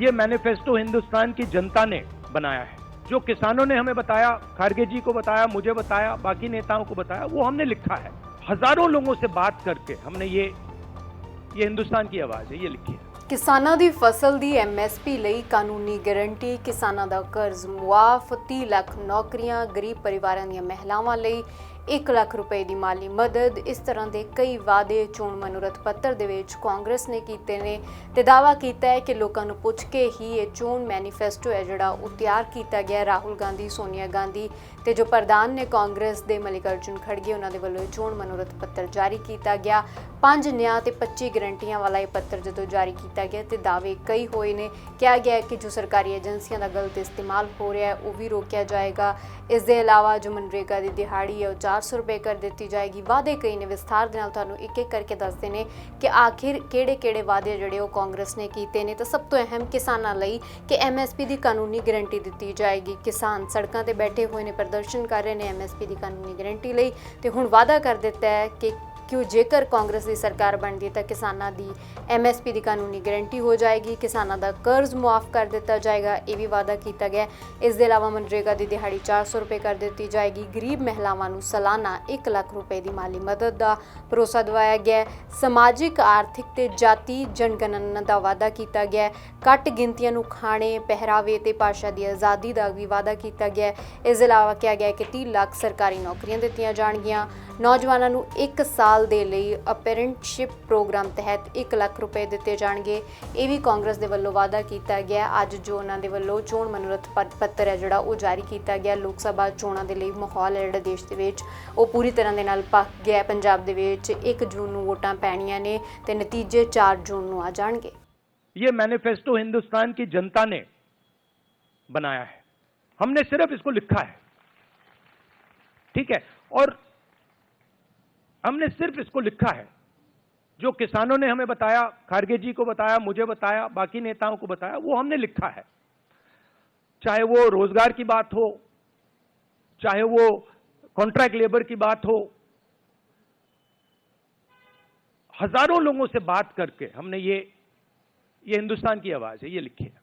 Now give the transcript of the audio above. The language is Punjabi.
ये मैनिफेस्टो हिंदुस्तान की जनता ने बनाया है जो किसानों ने हमें बताया खारगे जी को बताया मुझे बताया बाकी नेताओं को बताया वो हमने लिखा है हजारों लोगों से बात करके हमने ये ये हिंदुस्तान की आवाज है ये लिखी है ਕਿਸਾਨਾਂ ਦੀ ਫਸਲ ਦੀ ਐਮਐਸਪੀ ਲਈ ਕਾਨੂੰਨੀ ਗਾਰੰਟੀ ਕਿਸਾਨਾਂ ਦਾ ਕਰਜ਼ ਮੁਆਫ 30 ਲੱਖ ਨੌਕਰੀਆਂ ਗਰੀਬ ਪਰਿਵਾਰਾਂ ਦੀਆਂ ਮਹਿਲਾਵਾਂ ਲਈ 1 ਲੱਖ ਰੁਪਏ ਦੀ ਮਾਲੀ ਮਦਦ। ਇਸ ਤਰ੍ਹਾਂ ਦੇ ਕਈ ਵਾਅਦੇ ਚੋਣ ਮਨੋਰਥ ਪੱਤਰ ਦੇ ਵਿੱਚ ਕਾਂਗਰਸ ਨੇ ਕੀਤੇ ਨੇ ਤੇ ਦਾਅਵਾ ਕੀਤਾ ਹੈ ਕਿ ਲੋਕਾਂ ਨੂੰ ਪੁੱਛ ਕੇ ਹੀ ਇਹ ਚੋਣ ਮੈਨੀਫੈਸਟੋ ਹੈ ਜਿਹੜਾ ਉਹ ਤਿਆਰ ਕੀਤਾ ਗਿਆ ਰਾਹੁਲ ਗਾਂਧੀ, ਸੋਨੀਆ ਗਾਂਧੀ ਤੇ ਜੋ ਪ੍ਰਧਾਨ ਨੇ ਕਾਂਗਰਸ ਦੇ ਮਲਿਕਾਰਜੁਨ ਖੜਗੇ, ਉਹਨਾਂ ਦੇ ਵੱਲੋਂ ਇਹ ਚੋਣ ਮਨੋਰਥ ਪੱਤਰ ਜਾਰੀ ਕੀਤਾ ਗਿਆ। ਪੰਜ ਨਿਆਂ ਤੇ 25 ਗਰੰਟੀਆਂ ਵਾਲਾ ਇਹ ਪੱਤਰ ਜਦੋਂ ਜਾਰੀ ਕੀਤਾ ਗਿਆ ਤੇ ਦਾਅਵੇ ਕਈ ਹੋਏ ਨੇ। ਕਿਹਾ ਗਿਆ ਕਿ ਜੋ ਸਰਕਾਰੀ ਏਜੰਸੀਆਂ ਦਾ ਗਲਤ ਇਸਤੇਮਾਲ ਹੋ ਰਿਹਾ ਹੈ, ਉਹ ਵੀ ਰੋਕਿਆ ਜਾਏਗਾ। ਇਸ ਦੇ ਇਲਾਵਾ ਜੋ ਮਨਰੇਗਾ ਦੀ ਦਿਹਾੜੀ ਹੈ, ਉਹ 400 ਰੁਪਏ ਕਰ ਦਿੱਤੀ ਜਾਏਗੀ। ਵਾਅਦੇ ਕਈ ਨੇ ਵਿਸਥਾਰ ਦੇ ਨਾਲ ਤੁਹਾਨੂੰ ਇੱਕ ਇੱਕ ਕਰਕੇ ਦੱਸਦੇ ਨੇ ਕਿ ਆਖਿਰ ਕਿਹੜੇ-ਕਿਹੜੇ ਵਾਅਦੇ ਜਿਹੜੇ ਉਹ ਕਾਂਗਰਸ ਨੇ ਕੀਤੇ ਨੇ। ਤਾਂ ਸਭ ਤੋਂ ਅਹਿਮ ਕਿਸਾਨਾਂ ਲਈ ਕਿ ਐਮਐਸਪੀ ਦੀ ਕਾਨੂੰਨੀ ਗਾਰੰਟੀ ਦਿੱਤੀ ਜਾਏਗੀ। ਕਿਸਾਨ ਸੜਕਾਂ ਤੇ ਬੈਠੇ ਹੋਏ ਨੇ, ਪ੍ਰਦਰਸ਼ਨ ਕਰ ਰਹੇ ਨੇ ਐਮਐਸਪੀ ਦੀ ਕਾਨੂੰਨੀ ਗਾਰੰਟੀ ਲਈ। ਤੇ ਹੁਣ ਵਾਅਦਾ ਕਰ ਦਿੱਤਾ ਹੈ ਕਿ ਕਿਉਂ ਜੇਕਰ ਕਾਂਗਰਸ ਦੀ ਸਰਕਾਰ ਬਣਦੀ ਹੈ ਤਾਂ ਕਿਸਾਨਾਂ ਦੀ ਐਮਐਸਪੀ ਦੀ ਕਾਨੂੰਨੀ ਗਾਰੰਟੀ ਹੋ ਜਾਏਗੀ, ਕਿਸਾਨਾਂ ਦਾ ਕਰਜ਼ ਮੁਆਫ ਕਰ ਦਿੱਤਾ ਜਾਏਗਾ, ਇਹ ਵੀ ਵਾਅਦਾ ਕੀਤਾ ਗਿਆ ਇਸ ਦੇ ਇਲਾਵਾ ਮਨਰੇਗਾ ਦੀ ਦਿਹਾੜੀ 400 ਰੁਪਏ ਕਰ ਦਿੱਤੀ ਜਾਏਗੀ। ਗਰੀਬ ਮਹਿਲਾਵਾਂ ਨੂੰ ਸਾਲਾਨਾ 1 ਲੱਖ ਰੁਪਏ ਦੀ ਮਾਲੀ ਮਦਦ ਦਾ ਭਰੋਸਾ ਦਿਵਾਇਆ ਗਿਆ ਸਮਾਜਿਕ, ਆਰਥਿਕ ਤੇ ਜਾਤੀ ਜਨਗਣਨਾ ਦਾ ਵਾਅਦਾ ਕੀਤਾ ਗਿਆ ਘੱਟ ਗਿਣਤੀਆਂ ਨੂੰ ਖਾਣੇ, ਪਹਿਰਾਵੇ ਤੇ ਭਾਸ਼ਾ ਦੀ ਆਜ਼ਾਦੀ ਦਾ ਵੀ ਵਾਅਦਾ ਕੀਤਾ ਗਿਆ ਇਸ ਦੇ ਇਲਾਵਾ ਕਿਹਾ ਗਿਆ ਕਿ 30 ਲੱਖ ਸਰਕਾਰੀ ਨੌਕਰੀਆਂ ਦਿੱਤੀਆਂ ਜਾਣਗੀਆਂ। ਨੌਜਵਾਨਾਂ ਨੂੰ 1 ਸਾਲ ਦੇ ਲਈ ਅਪਰੈਂਟਸ਼ਿਪ ਪ੍ਰੋਗਰਾਮ ਤਹਿਤ 1 ਲੱਖ ਰੁਪਏ ਦਿੱਤੇ ਜਾਣਗੇ ਇਹ ਵੀ ਕਾਂਗਰਸ ਦੇ ਵੱਲੋਂ ਵਾਅਦਾ ਕੀਤਾ ਗਿਆ ਹੈ। ਅੱਜ ਜੋ ਉਹਨਾਂ ਦੇ ਵੱਲੋਂ ਚੋਣ ਮਨੋਰਥ ਪ- ਪੱਤਰ ਹੈ ਜਿਹੜਾ ਉਹ ਜਾਰੀ ਕੀਤਾ ਗਿਆ ਲੋਕ ਸਭਾ ਚੋਣਾਂ ਦੇ ਲਈ ਮਾਹੌਲ ਹੈ ਜਿਹੜਾ ਦੇਸ਼ ਦੇ ਵਿੱਚ ਉਹ ਪੂਰੀ ਤਰ੍ਹਾਂ ਦੇ ਨਾਲ ਪੱਕ ਗਿਆ ਹੈ। ਪੰਜਾਬ ਦੇ ਵਿੱਚ 1 ਜੂਨ ਨੂੰ ਵੋਟਾਂ ਪੈਣੀਆਂ ਨੇ ਤੇ ਨਤੀਜੇ 4 ਜੂਨ ਨੂੰ ਆ ਜਾਣਗੇ ये मैनिफेस्टो हिंदुस्तान की जनता ने बनाया है हमने सिर्फ इसको लिखा है ठीक है और हमने सिर्फ़ इसको लिखा है। जो किसानों ने हमें बताया, खारगे जी को बताया, मुझे बताया, बाकी नेताओं को बताया, वो हमने लिखा है। चाहे वो रोज़गार की बात हो, चाहे वो कॉन्ट्रैक्ट लेबर की बात हो, हज़ारों लोगों से बात करके हमने ये ये हिंदुस्तान की आवाज़ है, ये लिखी है।